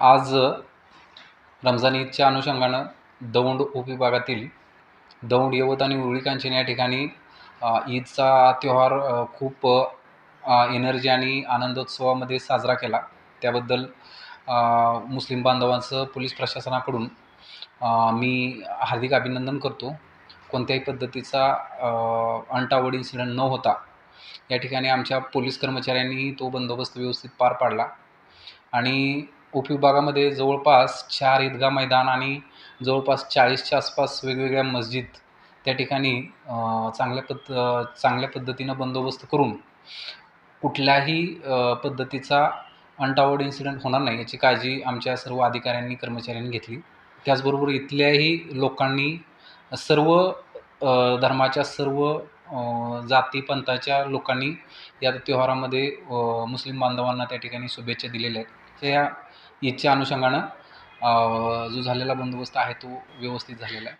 आज रमजान ईदच्या अनुषंगानं दौंड उपविभागातील दौंड यवत आणि उरुळी कांचन या ठिकाणी ईदचा त्योहार खूप एनर्जी आणि आनंदोत्सवामध्ये साजरा केला. त्याबद्दल मुस्लिम बांधवांचं पोलीस प्रशासनाकडून मी हार्दिक अभिनंदन करतो. कोणत्याही पद्धतीचा अंटावड इन्सिडंट न होता या ठिकाणी आमच्या पोलीस कर्मचाऱ्यांनी तो बंदोबस्त व्यवस्थित पार पाडला. आणि उपविभागामध्ये जवळपास चार ईदगाह मैदान आणि जवळपास चाळीसच्या आसपास वेगवेगळ्या मस्जिद त्या ठिकाणी चांगल्या पद्ध चांगल्या पद्धतीनं बंदोबस्त करून कुठल्याही पद्धतीचा अंटावर्ड इन्सिडेंट होणार नाही याची काळजी आमच्या सर्व अधिकाऱ्यांनी कर्मचाऱ्यांनी घेतली. त्याचबरोबर इथल्याही लोकांनी सर्व धर्माच्या सर्व जाती पंथाच्या लोकांनी या त्योहारामध्ये मुस्लिम बांधवांना त्या ठिकाणी शुभेच्छा दिलेल्या आहेत. त्या ईदच्या अनुषंगानं जो झालेला बंदोबस्त आहे तो व्यवस्थित झालेला आहे.